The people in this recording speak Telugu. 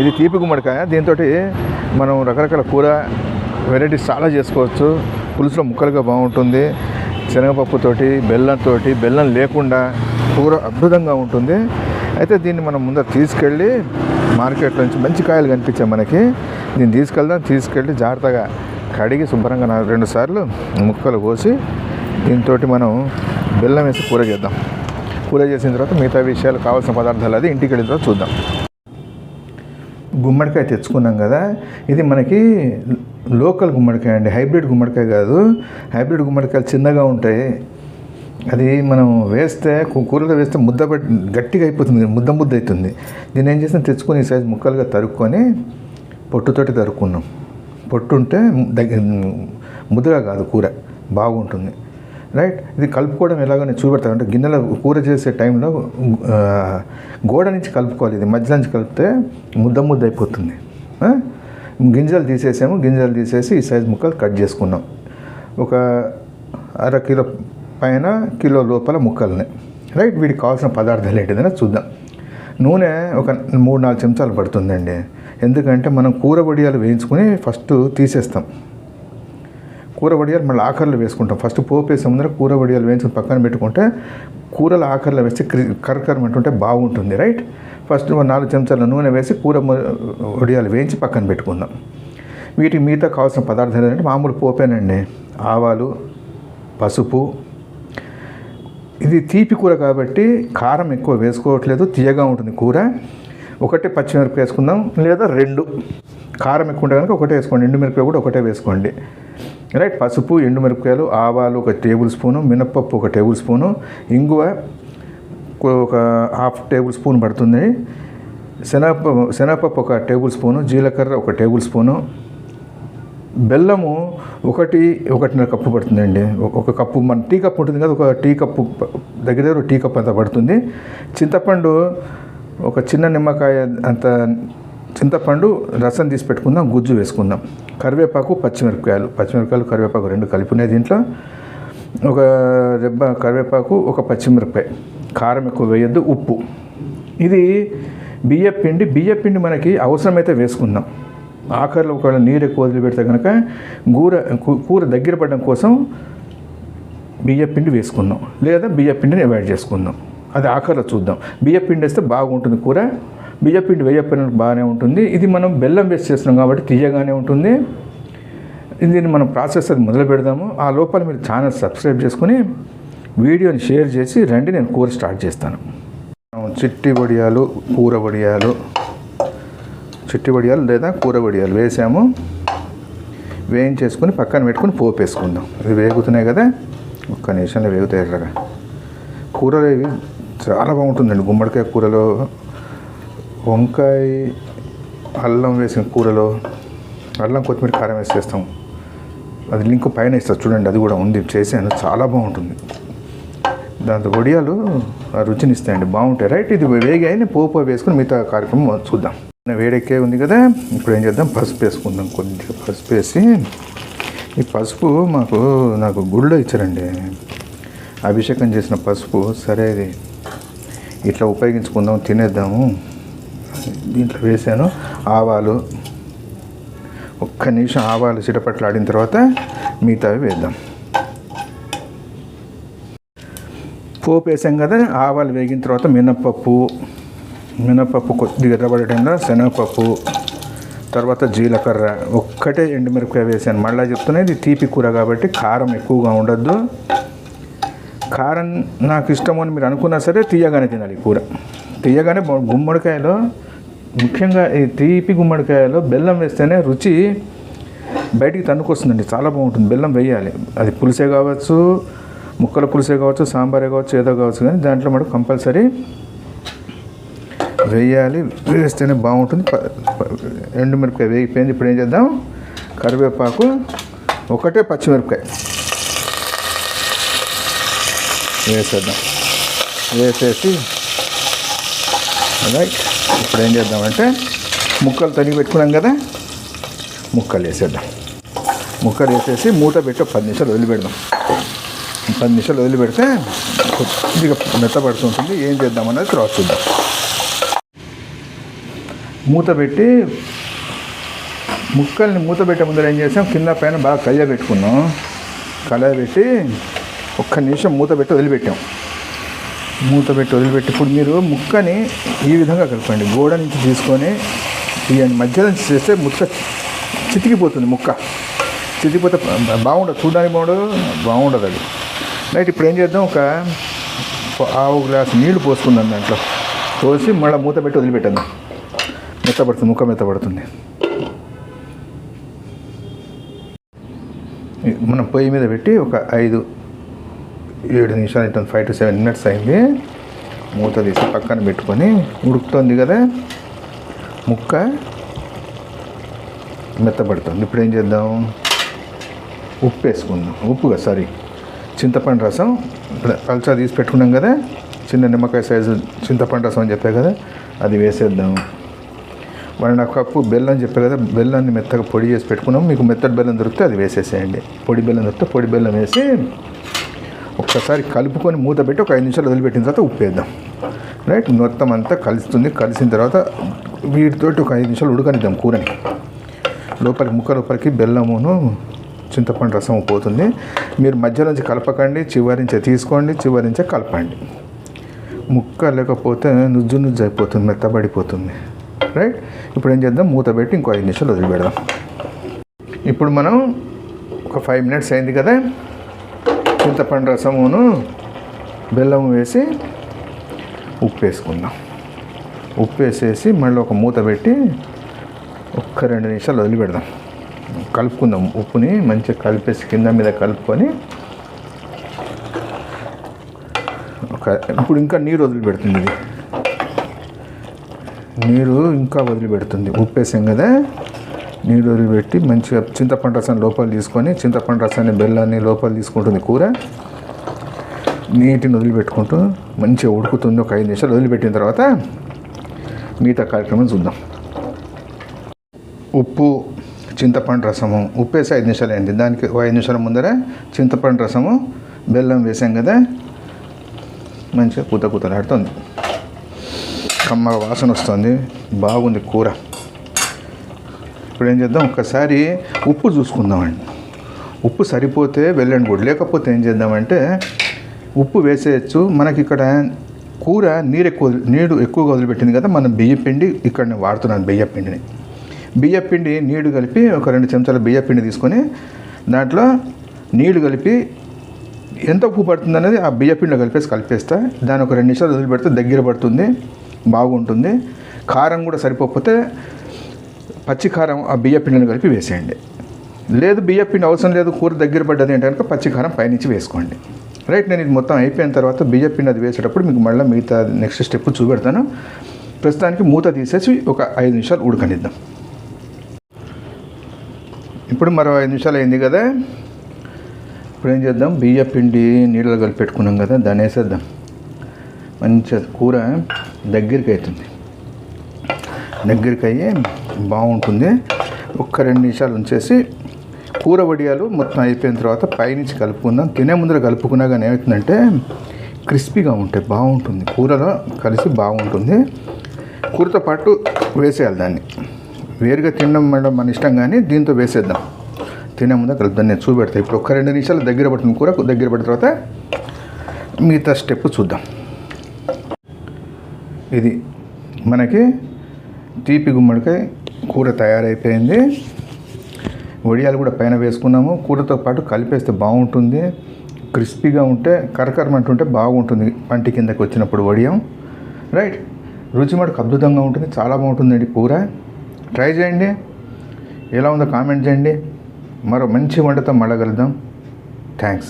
ఇది తీపి గుమ్మడికాయ. దీంతో మనం రకరకాల కూర వెరైటీస్ చాలా చేసుకోవచ్చు. పులుసులో ముక్కలుగా బాగుంటుంది. శనగపప్పుతోటి బెల్లంతో బెల్లం లేకుండా కూర అద్భుతంగా ఉంటుంది. అయితే దీన్ని మనం ముందర తీసుకెళ్ళి మార్కెట్లో నుంచి మంచి కాయలు కనిపించాయి మనకి. దీన్ని తీసుకెళ్దాం తీసుకెళ్ళి జాగ్రత్తగా కడిగి శుభ్రంగా నాలుగు రెండు సార్లు ముక్కలు కోసి దీంతో మనం బెల్లం వేసి కూర చేద్దాం. కూర చేసిన తర్వాత మిగతా విషయాలు కావాల్సిన పదార్థాలు అది ఇంటికి వెళ్ళిన తర్వాత చూద్దాం. గుమ్మడికాయ తెచ్చుకున్నాం కదా ఇది మనకి లోకల్ గుమ్మడికాయ అండి హైబ్రిడ్ గుమ్మడికాయ కాదు. హైబ్రిడ్ గుమ్మడికాయలు చిన్నగా ఉంటాయి. అది మనం వేస్తే కూరలో వేస్తే ముద్ద గట్టిగా అయిపోతుంది ముద్ద ముద్ద అవుతుంది దీన్ని ఏం చేస్తాం తెచ్చుకొని ఈ సైజు ముక్కలుగా తరుక్కొని పొట్టుతోటి తరుక్కున్నాం. పొట్టు ఉంటే దగ్గర ముద్దగా కాదు కూర బాగుంటుంది. రైట్ ఇది కలుపుకోవడం ఎలాగో నేను చూపెడతాను. అంటే గిన్నెలో కూర చేసే టైంలో గోడ నుంచి కలుపుకోవాలి. ఇది మధ్య నుంచి కలిపితే ముద్ద ముద్ద అయిపోతుంది. గింజలు తీసేసాము. గింజలు తీసేసి ఈ సైజ్ ముక్కలు కట్ చేసుకున్నాం. ఒక అర కిలో పైన కిలో లోపల ముక్కల్ని. రైట్ వీటికి కావాల్సిన పదార్థాలు ఏంటిదైనా చూద్దాం. నూనె ఒక మూడు నాలుగు చెంచాలు పడుతుందండి. ఎందుకంటే మనం కూర వడియాలు వేయించుకొని ఫస్ట్ తీసేస్తాం. కూర వడియాలు మళ్ళీ ఆఖరిలో వేసుకుంటాం. ఫస్ట్ పోపు వేసే ముందర కూర వడియాలు వేయించుకుని పక్కన పెట్టుకుంటే కూరలు ఆఖరిలో వేస్తే కరకరం అంటుంటే బాగుంటుంది రైట్? ఫస్ట్ నాలుగు చెంచాల నూనె వేసి కూర వడియాలు వేయించి పక్కన పెట్టుకుందాం. వీటికి మిగతా కావాల్సిన పదార్థాలు ఏంటంటే మామూలు పోపేనండి. ఆవాలు పసుపు. ఇది తీపి కూర కాబట్టి కారం ఎక్కువ వేసుకోవట్లేదు తీయగా ఉంటుంది కూర. ఒకటే పచ్చిమిరపకాయ వేసుకుందాం లేదా రెండు. కారం ఎక్కువ ఉంటే కనుక ఒకటే వేసుకోండి ఎండుమిరపకాయ కూడా ఒకటే వేసుకోండి. రైట్ పసుపు ఎండుమిరపకాయలు ఆవాలు ఒక టేబుల్ స్పూను మినప్పప్పు ఒక టేబుల్ స్పూను ఇంగువ ఒక హాఫ్ టేబుల్ స్పూన్ పడుతుంది. శనగపప్పు శనగపప్పు ఒక టేబుల్ స్పూను జీలకర్ర ఒక టేబుల్ స్పూను. బెల్లము ఒకటి ఒకటిన్నర కప్పు పడుతుందండి. ఒక- కప్పు మన టీ కప్పు ఉంటుంది కదా ఒక టీ కప్పు దగ్గర దగ్గర ఒక టీ కప్పు అంత పడుతుంది. చింతపండు ఒక చిన్న నిమ్మకాయ అంత చింతపండు రసం తీసి పెట్టుకుందాం గుజ్జు వేసుకుందాం. కరివేపాకు పచ్చిమిరపకాయలు. పచ్చిమిరపకాయలు కరివేపాకు రెండు కలిపినాయి దీంట్లో. ఒక రెబ్బ కరివేపాకు ఒక పచ్చిమిరపకాయ. కారం ఎక్కువ వేయొద్దు ఉప్పు. ఇది బియ్య పిండి. బియ్య పిండి మనకి అవసరమైతే వేసుకుందాం. ఆఖరిలో ఒకవేళ నీరు ఎక్కువ వదిలిపెడితే కనుక కూర కూర దగ్గర పడడం కోసం బియ్య పిండి వేసుకుందాం. లేదా బియ్య పిండిని అవాయిడ్ చేసుకుందాం. అది ఆఖరిలో చూద్దాం. బియ్య పిండి వేస్తే బాగుంటుంది కూర. బియ్య పిండి బాగానే ఉంటుంది. ఇది మనం బెల్లం వేస్ట్ చేస్తున్నాం కాబట్టి తీయగానే ఉంటుంది. దీన్ని మనం ప్రాసెస్ అది మొదలు పెడదాము. ఆ లోపల మీరు ఛానల్ సబ్స్క్రైబ్ చేసుకుని వీడియోని షేర్ చేసి రండి నేను కూర స్టార్ట్ చేస్తాను. చిట్టి వడియాలు కూర వడియాలు చిట్టి వడియాలు లేదా కూర వడియాలు వేసాము. వేయించేసుకుని పక్కన పెట్టుకుని పోపు వేసుకుందాం. ఇవి వేగుతున్నాయి కదా ఒక్క నిమిషంలో వేగుతాయి ఎర్రగా. కూరలు ఇవి చాలా బాగుంటుందండి. గుమ్మడికాయ కూరలో వంకాయ అల్లం వేసిన కూరలో అల్లం కొత్తిమీర కారం వేసి చేస్తాం. అది లింక్ పైన ఇస్తారు చూడండి అది కూడా ఉంది. చేశాను చాలా బాగుంటుంది. దాంతో వడియాలు ఆ రుచిని ఇస్తాయండి. బాగుంటాయి. రైట్ ఇది వేగాయని పోపు వేసుకుని మిగతా కార్యక్రమం చూద్దాం. వేడెక్కే ఉంది కదా ఇప్పుడు ఏం చేద్దాం? పసుపు వేసుకుందాం కొద్దిగా. పసుపు వేసి ఈ పసుపు మాకు నాకు గుడిలో ఇచ్చారండి. అభిషేకం చేసిన పసుపు సరే ఇది. ఇట్లా ఉపయోగించుకుందాం తినేద్దాము. దీంట్లో వేసాను. ఆవాలు ఒక్క నిమిషం ఆవాలు చిటపట్లు తర్వాత మిగతావి వేద్దాం. పోపు వేసాం కదా ఆవాలు వేగిన తర్వాత మినప్పప్పు మినప్పప్పు కొద్దిగా ఎర్రబడే శనగపప్పు తర్వాత జీలకర్ర. ఒక్కటే ఎండుమిరపకాయ వేసాను. మళ్ళీ చెప్తున్నా ఇది తీపి కూర కాబట్టి కారం ఎక్కువగా ఉండద్దు. కారం నాకు ఇష్టం అని మీరు అనుకున్నా సరే తీయగానే తినాలి కూర. తీయగానే గుమ్మడికాయలో ముఖ్యంగా ఈ తీపి గుమ్మడికాయలో బెల్లం వేస్తేనే రుచి బయటికి తన్నుకొస్తుందండి. చాలా బాగుంటుంది. బెల్లం వేయాలి. అది పులిసే కావచ్చు ముక్కల పులుసే కావచ్చు సాంబారే కావచ్చు ఏదో కావచ్చు కానీ దాంట్లో మనకు కంపల్సరీ వేయాలి. వేస్తేనే బాగుంటుంది. ప- ఎండుమిరపకాయ వేగిపోయింది. ఇప్పుడు ఏం చేద్దాం? కరివేపాకు ఒకటే పచ్చిమిరపకాయ వేసేద్దాం. వేసేసి రైట్ ఇప్పుడు ఏం చేద్దామంటే ముక్కలు తనిగి పెట్టుకున్నాం కదా ముక్కలు వేసేద్దాం. ముక్కలు వేసేసి మూత పెట్టి ఒక పది నిమిషాలు వదిలిపెడదాం. పది నిమిషాలు వదిలిపెడితే కొద్దిగా మెత్తపడుతుంటుంది ఏం చేద్దామన్నది తర్వాత చూద్దాం. మూత పెట్టి ముక్కల్ని మూత పెట్టే ముందర ఏం చేసాం? కింద పైన బాగా కళ్య పెట్టుకున్నాం. కళాయ పెట్టి ఒక్క నిమిషం మూత పెట్టి వదిలిపెట్టాం. మూత పెట్టి వదిలిపెట్టి ఇప్పుడు మీరు ముక్కని ఈ విధంగా కలపండి గోడ నుంచి తీసుకొని తీయండి మధ్యలో నుంచి చేస్తే ముక్క చితికిపోతుంది ముక్క. చితికిపోతే బాగుండదు. చూడడానికి బాగుండదు బాగుండదు అది. రైట్ ఇప్పుడు ఏం చేద్దాం? ఒక ఆవు గ్లాస్ నీళ్ళు పోసుకుందాం దాంట్లో. పోసి మళ్ళీ మూత పెట్టి వదిలిపెట్టండి మెత్తపడుతుంది ముక్క మెత్తపడుతుంది మనం పొయ్యి మీద పెట్టి ఒక ఐదు ఏడు నిమిషాలు ఇట్లా ఫైవ్ టు సెవెన్ మినిట్స్ అయింది. మూత తీసి పక్కన పెట్టుకొని ఉడుకుతుంది కదా? ముక్క మెత్తపడుతుంది ఇప్పుడు ఏం చేద్దాం? ఉప్పు వేసుకుందాం. ఉప్పుగా సారీ చింతపండు రసం. ఇప్పుడు పల్చా తీసి పెట్టుకున్నాం కదా? చిన్న నిమ్మకాయ సైజు చింతపండు రసం అని చెప్పా కదా? అది వేసేద్దాం. వన్ అండ్ కప్పు బెల్లం చెప్పారు కదా? బెల్లాన్ని మెత్తగా పొడి చేసి పెట్టుకున్నాం. మీకు మెత్తటి బెల్లం దొరికితే అది వేసేసేయండి. పొడి బెల్లం దొరికితే పొడి బెల్లం వేసి ఒక్కసారి కలుపుకొని మూత పెట్టి ఒక ఐదు నిమిషాలు వదిలిపెట్టిన తర్వాత ఉప్పు వేద్దాం రైట్ మొత్తం అంతా కలుస్తుంది. కలిసిన తర్వాత వీటితోటి ఒక ఐదు నిమిషాలు ఉడకనిద్దాం కూరని. లోపలికి ముక్క లోపలికి బెల్లమును చింతపండు రసం పోతుంది. మీరు మధ్య నుంచి కలపకండి చివరించే తీసుకోండి చివరించే కలపండి. ముక్క లేకపోతే నుజ్జు నుజ్జు అయిపోతుంది మెత్తబడిపోతుంది. రైట్ ఇప్పుడు ఏం చేద్దాం? మూత పెట్టి ఇంకో ఐదు నిమిషాలు వదిలిపెడదాం. ఇప్పుడు మనం ఒక ఫైవ్ మినిట్స్ అయింది కదా? చింతపండు రసమును బెల్లం వేసి ఉప్పు వేసుకుందాం. ఉప్పు వేసేసి మళ్ళీ ఒక మూత పెట్టి ఒక్క రెండు నిమిషాలు వదిలిపెడదాం. కలుపుకుందాం ఉప్పుని మంచిగా కలిపేసి కింద మీద కలుపుకొని ఒక ఇప్పుడు ఇంకా నీరు వదిలిపెడుతుంది ఇది. నీరు ఇంకా వదిలిపెడుతుంది. ఉప్పు వేసాం కదా. నీరు వదిలిపెట్టి మంచిగా చింతపండు రసం లోపల తీసుకొని చింతపండు రసాన్ని బెల్లాన్ని లోపల తీసుకుంటుంది కూర. నీటిని వదిలిపెట్టుకుంటూ మంచిగా ఉడుకుతుంది. ఒక ఐదు నిమిషాలు వదిలిపెట్టిన తర్వాత మిగతా కార్యక్రమం చూద్దాం. ఉప్పు చింతపండు రసము. ఉప్పు వేసి ఐదు నిమిషాలు అయింది. దానికి ఒక ఐదు నిమిషాల ముందర చింతపండు రసము బెల్లం వేసాం కదా. మంచిగా కూత కూతలాడుతుంది. కమ్మగా వాసన వస్తుంది. బాగుంది కూర. ఇప్పుడు ఏం చేద్దాం? ఒక్కసారి ఉప్పు చూసుకుందామండి. ఉప్పు సరిపోతే వెళ్ళండి కూడా. లేకపోతే ఏం చేద్దామంటే ఉప్పు వేసేయచ్చు. మనకి ఇక్కడ కూర నీరు ఎక్కువ నీరు ఎక్కువగా వదిలిపెట్టింది కదా మనం బియ్య పిండి ఇక్కడ నేను వాడుతున్నాను బియ్య పిండిని. బియ్య పిండి కలిపి ఒక రెండు చెంచాల బియ్య పిండి తీసుకొని దాంట్లో నీళ్ళు కలిపి ఎంత ఉప్పు పడుతుంది అనేది ఆ బియ్య పిండిలో కలిపేసి కలిపేస్తా. దాని ఒక రెండు నిమిషాలు వదిలిపెడితే దగ్గర పడుతుంది బాగుంటుంది. కారం కూడా సరిపోకపోతే పచ్చి కారం ఆ బియ్య పిండిని కలిపి వేసేయండి. లేదు బియ్యపిండి అవసరం లేదు కూర దగ్గర పడ్డది అంటే కనుక పచ్చి కారం పైనుంచి వేసుకోండి. రైట్ నేను ఇది మొత్తం అయిపోయిన తర్వాత బియ్యపిండి అది వేసేటప్పుడు మీకు మళ్ళీ మిగతా నెక్స్ట్ స్టెప్ చూపెడతాను. ప్రస్తుతానికి మూత తీసేసి ఒక ఐదు నిమిషాలు ఉడకనిద్దాం. ఇప్పుడు మరో ఐదు నిమిషాలు అయింది కదా. ఇప్పుడు ఏం చేద్దాం? బియ్య పిండి నీళ్ళలో కలిపి పెట్టుకున్నాం కదా దాన్ని వేసేద్దాం. మంచిగా కూర దగ్గరికి అవుతుంది. దగ్గరికి అయ్యి బాగుంటుంది. ఒక్క రెండు నిమిషాలు ఉంచేసి కూర వడియాలు మొత్తం అయిపోయిన తర్వాత పైనుంచి కలుపుకుందాం. తినే ముందర కలుపుకున్నా కానీ ఏమవుతుందంటే క్రిస్పీగా ఉంటాయి బాగుంటుంది. కూరలో కలిసి బాగుంటుంది. కూరతో పాటు వేసేయాలి దాన్ని. వేరుగా తినడం మేడం మన ఇష్టం కానీ దీంతో వేసేద్దాం. తినే ముందు కలుపుదాం. నేను చూపెడతా. ఇప్పుడు ఒక్క రెండు నిమిషాలు దగ్గర పడుతుంది కూర దగ్గర పడిన తర్వాత మిగతా స్టెప్ చూద్దాం. ఇది మనకి తీపి గుమ్మడికాయ కూర తయారైపోయింది. వడియాలు కూడా పైన వేసుకున్నాము. కూరతో పాటు కలిపేస్తే బాగుంటుంది. క్రిస్పీగా ఉంటే కరకరమంటుంటే బాగుంటుంది పంటి కిందకి వచ్చినప్పుడు వడియం. రైట్? రుచి మటుకు అద్భుతంగా ఉంటుంది. చాలా బాగుంటుందండి కూర. ట్రై చేయండి. ఎలా ఉందో కామెంట్ చేయండి. మరో మంచి వంటతో మళ్ళగలుద్దాం థ్యాంక్స్.